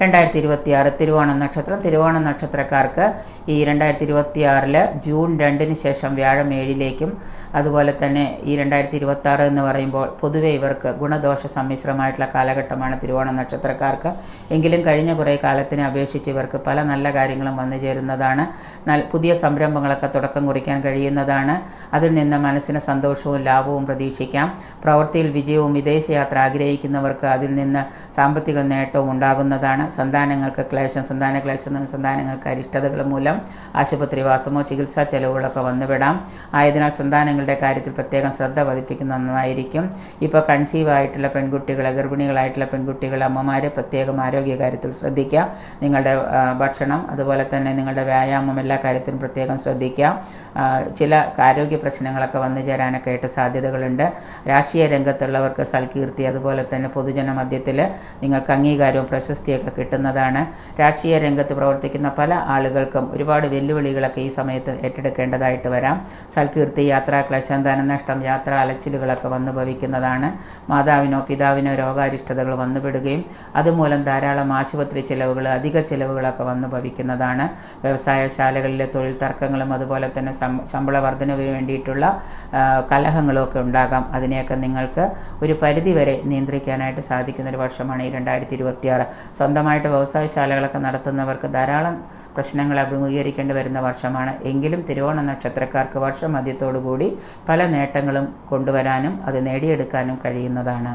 രണ്ടായിരത്തി ഇരുപത്തി ആറ് തിരുവോണം നക്ഷത്രം. തിരുവോണം നക്ഷത്രക്കാർക്ക് ഈ രണ്ടായിരത്തി ഇരുപത്തി ആറിൽ ജൂൺ രണ്ടിന് ശേഷം വ്യാഴം ഏഴിലേക്കും അതുപോലെ തന്നെ ഈ രണ്ടായിരത്തി ഇരുപത്തി ആറ് എന്ന് പറയുമ്പോൾ പൊതുവെ ഇവർക്ക് ഗുണദോഷ സമ്മിശ്രമായിട്ടുള്ള കാലഘട്ടമാണ് തിരുവോണം നക്ഷത്രക്കാർക്ക്. എങ്കിലും കഴിഞ്ഞ കുറേ കാലത്തിനെ അപേക്ഷിച്ച് ഇവർക്ക് പല നല്ല കാര്യങ്ങളും വന്നു ചേരുന്നതാണ്. പുതിയ സംരംഭങ്ങളൊക്കെ തുടക്കം കുറിക്കാൻ കഴിയുന്നതാണ്. അതിൽ നിന്ന് മനസ്സിന് സന്തോഷവും ലാഭവും പ്രതീക്ഷിക്കാം. പ്രവൃത്തിയിൽ വിജയവും വിദേശയാത്ര ആഗ്രഹിക്കുന്നവർക്ക് അതിൽ നിന്ന് സാമ്പത്തിക നേട്ടവും ഉണ്ടാകുന്നതാണ്. സന്താനങ്ങൾക്ക് ക്ലേശം സന്താന ക്ലേശം സന്താനങ്ങൾക്ക് അരിഷ്ടതകൾ മൂലം ആശുപത്രിവാസമോ ചികിത്സാ ചെലവുകളൊക്കെ വന്നുവിടാം. ആയതിനാൽ സന്താനങ്ങളുടെ കാര്യത്തിൽ പ്രത്യേകം ശ്രദ്ധ പതിപ്പിക്കുന്ന നന്നായിരിക്കും. ഇപ്പോൾ കൺസീവ് ആയിട്ടുള്ള പെൺകുട്ടികൾ ഗർഭിണികളായിട്ടുള്ള പെൺകുട്ടികൾ അമ്മമാരെ പ്രത്യേകം ആരോഗ്യകാര്യത്തിൽ ശ്രദ്ധിക്കുക. നിങ്ങളുടെ ഭക്ഷണം അതുപോലെ തന്നെ നിങ്ങളുടെ വ്യായാമം എല്ലാ കാര്യത്തിലും പ്രത്യേകം ശ്രദ്ധിക്കുക. ചില ആരോഗ്യ പ്രശ്നങ്ങളൊക്കെ വന്നു ചേരാനൊക്കെ ആയിട്ട് സാധ്യതകളുണ്ട്. രാഷ്ട്രീയ രംഗത്തുള്ളവർക്ക് സൽകീർത്തി അതുപോലെ തന്നെ പൊതുജന മധ്യത്തിൽ നിങ്ങൾക്ക് അംഗീകാരവും പ്രശസ്തിയൊക്കെ കിട്ടുന്നതാണ്. രാഷ്ട്രീയ രംഗത്ത് പ്രവർത്തിക്കുന്ന പല ആളുകൾക്കും ഒരുപാട് വെല്ലുവിളികളൊക്കെ ഈ സമയത്ത് ഏറ്റെടുക്കേണ്ടതായിട്ട് വരാം. സൽകീർത്തി യാത്ര ക്ലേശം ധനനഷ്ടം യാത്ര അലച്ചിലുകളൊക്കെ വന്നു ഭവിക്കുന്നതാണ്. മാതാവിനോ പിതാവിനോ രോഗാരിഷ്ടതകൾ വന്നുപെടുകയും അതുമൂലം ധാരാളം ആശുപത്രി ചിലവുകൾ അധിക ചിലവുകളൊക്കെ വന്നു ഭവിക്കുന്നതാണ്. വ്യവസായശാലകളിലെ തൊഴിൽ തർക്കങ്ങളും അതുപോലെ തന്നെ ശമ്പള വർധനവിന് വേണ്ടിയിട്ടുള്ള ആ, കലഹങ്ങളും ഒക്കെ ഉണ്ടാകാം. അതിനെയൊക്കെ നിങ്ങൾക്ക് ഒരു പരിധിവരെ നിയന്ത്രിക്കാനായിട്ട് സാധിക്കുന്ന ഒരു വർഷമാണ് ഈ രണ്ടായിരത്തി ഇരുപത്തിയാറ്. സ്വന്തമായിട്ട് വ്യവസായശാലകളൊക്കെ നടത്തുന്നവർക്ക് ധാരാളം പ്രശ്നങ്ങൾ അഭിമുഖീകരിക്കേണ്ടി വരുന്ന വർഷമാണ്. എങ്കിലും തിരുവോണ നക്ഷത്രക്കാർക്ക് വർഷം മധ്യത്തോടുകൂടി പല നേട്ടങ്ങളും കൊണ്ടുവരാനും അത് നേടിയെടുക്കാനും കഴിയുന്നതാണ്.